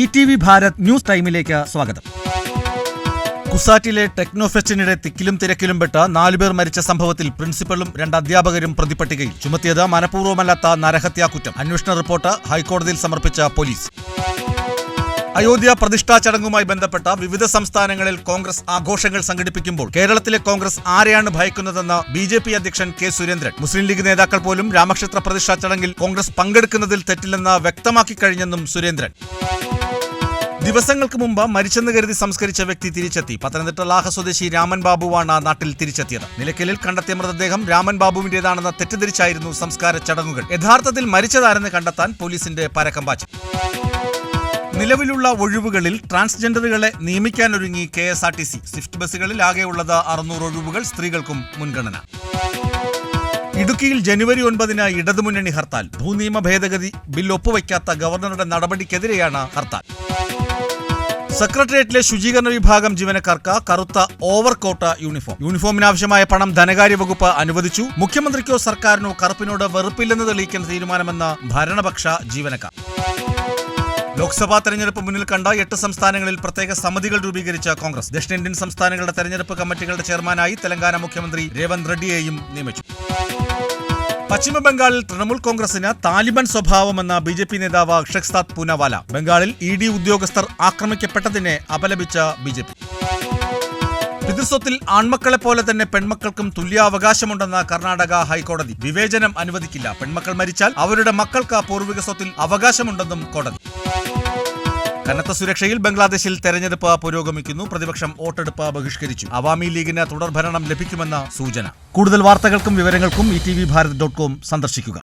E T V Bharat news ടൈമിലേക്ക് സ്വാഗതം. കുസാറ്റിലെ ടെക്നോഫെസ്റ്റിനിടെ തിക്കിലും തിരക്കിലും പെട്ട നാലുപേർ മരിച്ച സംഭവത്തിൽ പ്രിൻസിപ്പലും രണ്ട് അധ്യാപകരും പ്രതിപട്ടികയിൽ ചുമത്തിയത് മനഃപൂർവമല്ലാത്ത നരഹത്യാ കുറ്റം. അന്വേഷണ റിപ്പോർട്ട് ഹൈക്കോടതിയിൽ സമർപ്പിച്ച പോലീസ്. അയോധ്യ പ്രതിഷ്ഠാ ചടങ്ങുമായി ബന്ധപ്പെട്ട വിവിധ സംസ്ഥാനങ്ങളിൽ കോൺഗ്രസ് ആഘോഷങ്ങൾ സംഘടിപ്പിക്കുമ്പോൾ കേരളത്തിലെ കോൺഗ്രസ് ആരെയാണ് ഭയക്കുന്നതെന്ന് ബി ജെ പി അധ്യക്ഷൻ കെ സുരേന്ദ്രൻ. മുസ്ലിം ലീഗ് നേതാക്കൾ പോലും രാമക്ഷേത്ര പ്രതിഷ്ഠാ ചടങ്ങിൽ കോൺഗ്രസ് പങ്കെടുക്കുന്നതിൽ തെറ്റില്ലെന്ന് വ്യക്തമാക്കി കഴിഞ്ഞെന്നും സുരേന്ദ്രൻ. ദിവസങ്ങൾക്ക് മുമ്പ് മരിച്ചെന്ന് കരുതി സംസ്കരിച്ച വ്യക്തി തിരിച്ചെത്തി. പത്തനംതിട്ട ലാഹ സ്വദേശി രാമൻ ബാബുവാണ് നാട്ടിൽ തിരിച്ചെത്തിയത്. നിലയ്ക്കലിൽ കണ്ടെത്തിയ മൃതദേഹം രാമൻ ബാബുവിന്റേതാണെന്ന് തെറ്റിദ്ധരിച്ചായിരുന്നു സംസ്കാര ചടങ്ങുകൾ. യഥാർത്ഥത്തിൽ മരിച്ചതാരെന്ന് കണ്ടെത്താൻ പോലീസിന്റെ പരക്കം പാച്ചു നിലവിലുള്ള ഒഴിവുകളിൽ ട്രാൻസ്ജെൻഡറുകളെ നിയമിക്കാനൊരുങ്ങി K S R T C. Swift ബസ്സുകളിൽ ആകെയുള്ളത് അറുന്നൂറ് ഒഴിവുകൾ സ്ത്രീകൾക്കും മുൻഗണന. ഇടുക്കിയിൽ ജനുവരി ഒൻപതിന് ഇടതുമുന്നണി ഹർത്താൽ. ഭൂനിയമ ഭേദഗതി ബിൽ ഒപ്പുവയ്ക്കാത്ത ഗവർണറുടെ നടപടിക്കെതിരെയാണ് ഹർത്താൽ. സെക്രട്ടേറിയറ്റിലെ ശുചീകരണ വിഭാഗം ജീവനക്കാർക്ക് കറുത്ത ഓവർകോട്ട് യൂണിഫോം. യൂണിഫോമിനാവശ്യമായ പണം ധനകാര്യ വകുപ്പ് അനുവദിച്ചു. മുഖ്യമന്ത്രിക്കോ സർക്കാരിനോ കറുപ്പിനോട് വെറുപ്പില്ലെന്ന് തെളിയിക്കുന്ന തീരുമാനമെന്ന് ഭരണപക്ഷ ജീവനക്കാർ. ലോക്സഭാ തെരഞ്ഞെടുപ്പ് മുന്നിൽ കണ്ട എട്ട് സംസ്ഥാനങ്ങളിൽ പ്രത്യേക സമിതികൾ രൂപീകരിച്ച കോൺഗ്രസ്. ദക്ഷിണേന്ത്യൻ സംസ്ഥാനങ്ങളുടെ തെരഞ്ഞെടുപ്പ് കമ്മിറ്റികളുടെ ചെയർമാനായി തെലങ്കാന മുഖ്യമന്ത്രി രേവന്ത് റെഡ്ഡിയെയും നിയമിച്ചു. പശ്ചിമ ബംഗാളിൽ തൃണമൂൽ കോൺഗ്രസിന് താലിബാൻ സ്വഭാവമെന്ന ബി ജെ പി നേതാവ് ഷെഖ്സാദ് പൂനവാല. ബംഗാളിൽ ഇ ഡി ഉദ്യോഗസ്ഥർ ആക്രമിക്കപ്പെട്ടതിനെ അപലപിച്ച ബി ജെ പി. പിതൃസ്വത്തിൽ ആൺമക്കളെ പോലെ തന്നെ പെൺമക്കൾക്കും തുല്യാവകാശമുണ്ടെന്ന കർണാടക ഹൈക്കോടതി വിവേചനം അനുവദിക്കില്ല. പെൺമക്കൾ മരിച്ചാൽ അവരുടെ മക്കൾക്ക് പൂർവിക സ്വത്തിൽ അവകാശമുണ്ടെന്നും കോടതി. കനത്ത സുരക്ഷയിൽ ബംഗ്ലാദേശിൽ തെരഞ്ഞെടുപ്പ് പുരോഗമിക്കുന്നു. പ്രതിപക്ഷം വോട്ടെടുപ്പ് ബഹിഷ്കരിച്ചു. അവാമി ലീഗിന് തുടർഭരണം ലഭിക്കുമെന്ന സൂചന. കൂടുതൽ വാർത്തകൾക്കും വിവരങ്ങൾക്കും E T V Bharat dot com സന്ദർശിക്കുക.